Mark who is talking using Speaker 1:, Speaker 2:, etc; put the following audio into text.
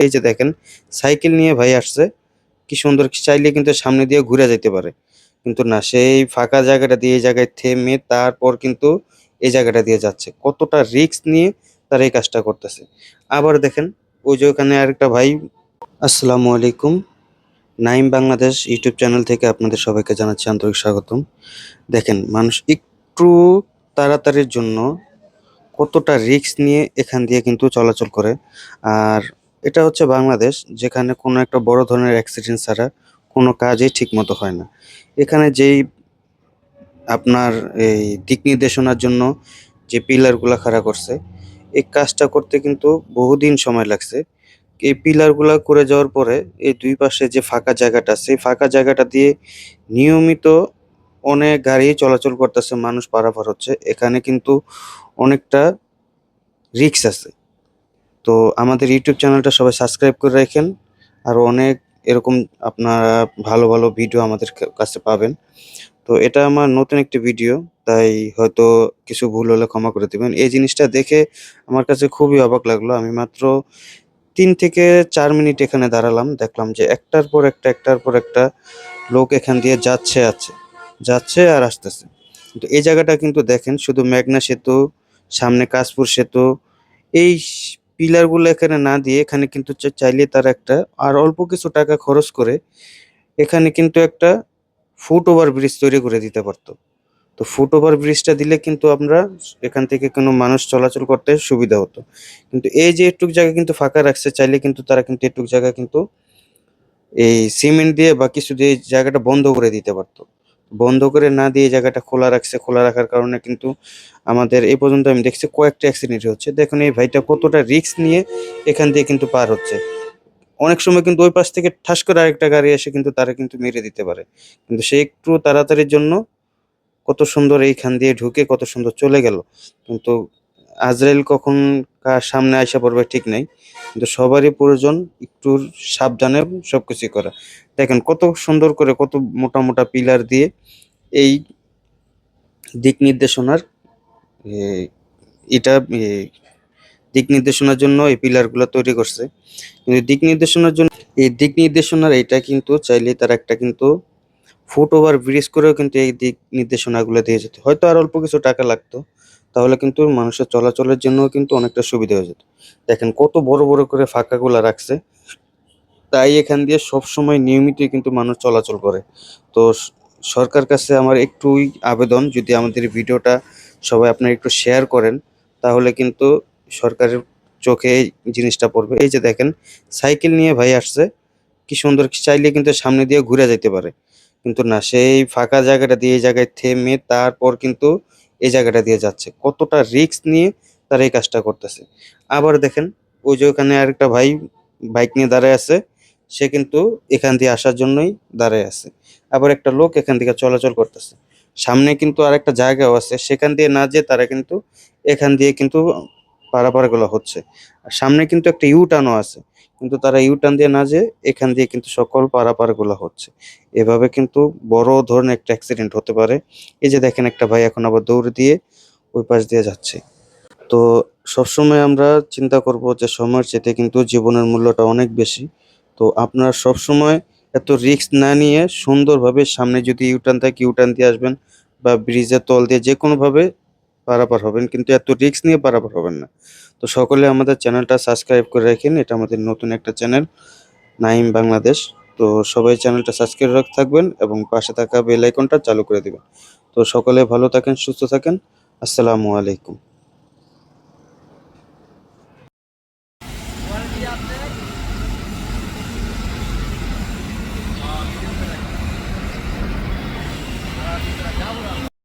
Speaker 1: এই যে দেখেন, সাইকেল নিয়ে ভাই আসছে। কি সুন্দর চাইলে কিন্তু সামনে দিয়ে ঘুরে যেতে পারে। কিন্তু না, সেই ফাঁকা জায়গাটা দিয়ে এই জায়গায় থেমে তারপর কিন্তু এই জায়গাটা দিয়ে যাচ্ছে। কতটা রিস্ক নিয়ে তারা এই কাজটা করতেছে। আবার দেখেন, ওই যে ওখানে আরেকটা ভাই, আসসালামু আলাইকুম। নাইম বাংলাদেশ ইউটিউব চ্যানেল থেকে আপনাদের সবাইকে জানাচ্ছি আন্তরিক স্বাগতম। দেখেন, মানুষ একটু তাড়াতাড়ির জন্য কতটা রিস্ক নিয়ে এখান দিয়ে কিন্তু চলাচল করে। আর এটা হচ্ছে বাংলাদেশ, যেখানে কোনো একটা বড় ধরনের অ্যাক্সিডেন্ট ছাড়া কোনো কাজই ঠিকমতো হয় না। এখানে যেই আপনার এই দিক নির্দেশনার জন্য যে পিলারগুলা খাড়া করছে, এই কাজটা করতে কিন্তু বহুদিন সময় লাগছে। এই পিলারগুলা করে যাওয়ার পরে এই দুই পাশে যে ফাঁকা জায়গাটা, সেই ফাঁকা জায়গাটা দিয়ে নিয়মিত অনেক গাড়ি চলাচল করতেছে, মানুষ পারাপার হচ্ছে। এখানে কিন্তু অনেকটা রিস্ক আছে। তো আমাদের ইউটিউব চ্যানেলটা সবাই সাবস্ক্রাইব করে রাখেন। আর অনেক এরকম আপনারা ভালো ভালো ভিডিও আমাদের কাছে পাবেন। তো এটা আমার নতুন একটি ভিডিও তাই হয়তো কিছু ভুল হলে ক্ষমা করে দিবেন। এই জিনিসটা দেখে আমার কাছে খুবই অবাক লাগল। আমি মাত্র তিন থেকে চার মিনিট এখানে দাঁড়ালাম, দেখলাম যে একটার পর একটা, একটার পর একটা লোক এখান দিয়ে যাচ্ছে, আছে, যাচ্ছে আর আসতেছে। কিন্তু এই জায়গাটা কিন্তু দেখেন, শুধু মেঘনা সেতু, সামনে কাশপুর সেতু, এই পিলারগুলো এখানে না দিয়ে এখানে কিন্তু চাইলে তার একটা আর অল্প কিছু টাকা খরচ করে এখানে কিন্তু একটা ফুট ওভার ব্রিজ তৈরি করে দিতে পারতো। তো ফুট ওভার ব্রিজটা দিলে কিন্তু আমরা এখান থেকে কোনো মানুষ চলাচল করতে সুবিধা হতো। কিন্তু এই যে একটুক জায়গা কিন্তু ফাঁকা রাখছে, চাইলে কিন্তু তারা কিন্তু একটুক জায়গা কিন্তু এই সিমেন্ট দিয়ে বা কিছু দিয়ে জায়গাটা বন্ধ করে দিতে পারতো। বন্ধ করে না দিয়ে জায়গাটা খোলা রাখছে, খোলা রাখার কারণে কিন্তু আমাদের এই পর্যন্ত আমি দেখছি কয়েকটা অ্যাক্সিডেন্ট হচ্ছে। দেখুন এই ভাইটা কতটা রিস্ক নিয়ে এখান দিয়ে কিন্তু পার হচ্ছে। অনেক সময় কিন্তু ওই পাশ থেকে ঠাস করে আরেকটা গাড়ি এসে কিন্তু তারা কিন্তু মেরে দিতে পারে। কিন্তু সে একটু তাড়াতাড়ির জন্য কত সুন্দর এইখান দিয়ে ঢুকে কত সুন্দর চলে গেল। কিন্তু আজরাইল কখন কার সামনে আইসা পড়বে ঠিক নাই। কিন্তু সবারই প্রয়োজন একটু সাবধানে সবকিছু করা। দেখেন কত সুন্দর করে কত মোটা মোটা পিলার দিয়ে এই দিক নির্দেশনার এটা দিক নির্দেশনার জন্য এই পিলারগুলো তৈরি করছে। কিন্তু দিক নির্দেশনার জন্য, এই দিক নির্দেশনার এটা কিন্তু চাইলে তার একটা কিন্তু ফুট ওভার ব্রিজ করেও কিন্তু এই দিক নির্দেশনাগুলো দিয়ে যেত। হয়তো আর অল্প কিছু টাকা লাগতো। তাহলে কিন্তু মানুষের চলাচলের জন্য কিন্তু অনেকটা সুবিধা হয়ে যেত। দেখেন কত বড় বড় করে ফাঁকাগুলো রাখছে। তাই এখান দিয়ে সব সময় নিয়মিতই কিন্তু মানুষ চলাচল করে। তো সরকার কাছে আমার একটুই আবেদন, যদি আমাদের ভিডিওটা সবাই আপনারা একটু শেয়ার করেন, তাহলে কিন্তু সরকারের চোখে এই জিনিসটা পড়বে। এই যে দেখেন, সাইকেল নিয়ে ভাই আসছে, কি সুন্দর চাইলে কিন্তু সামনে দিয়ে ঘুরে যেতে পারে। কিন্তু না, সেই ফাঁকা জায়গাটা দিয়ে এই জায়গায় থেমে তারপর কিন্তু এই জায়গাটা দিয়ে যাচ্ছে। কতটা রিস্ক নিয়ে তারা এই কাজটা করতেছে। আবার দেখেন, ওই যে ওখানে আরেকটা ভাই বাইক নিয়ে দাঁড়ায় আছে। সে কিন্তু এখান দিয়ে আসার জন্যই দাঁড়ায় আছে। আবার একটা লোক এখান থেকে চলাচল করতেছে। সামনে কিন্তু আরেকটা জায়গাও আছে। সেখান দিয়ে না যেয়ে তারা কিন্তু এখান দিয়ে কিন্তু পারাপারগুলো হচ্ছে। আর সামনে কিন্তু একটা ইউ টার্নও আছে। কিন্তু তারা ইউ টার্ন দিয়ে না যেয়ে এখান দিয়ে কিন্তু সকল পারাপারগুলো হচ্ছে। এভাবে কিন্তু বড় ধরনের একটা অ্যাক্সিডেন্ট হতে পারে। এই যে দেখেন একটা ভাই এখন আবার দৌড় দিয়ে ওই পাশ দিয়ে যাচ্ছে। তো সবসময় আমরা চিন্তা করব যে সময়ের চেয়ে কিন্তু জীবনের মূল্যটা অনেক বেশি। তো আপনারা সবসময় এত রিস্ক না নিয়ে সুন্দরভাবে সামনে যদি ইউটার্ন থাকে ইউটার্ন দিয়ে আসবেন বা ব্রিজের তল দিয়ে যে কোনোভাবে পারাপার হবেন, কিন্তু এত রিস্ক নিয়ে পারাপার হবেন না। তো সকলে আমাদের চ্যানেলটা সাবস্ক্রাইব করে রাখেন, এটা আমাদের নতুন একটা চ্যানেল, নাইম বাংলাদেশ। তো সবাই চ্যানেলটা সাবস্ক্রাইব রাখ থাকবেন এবং পাশে থাকা বেল আইকনটা চালু করে দেবেন। তো সকলে ভালো থাকেন, সুস্থ থাকেন। আসসালামু আলাইকুম।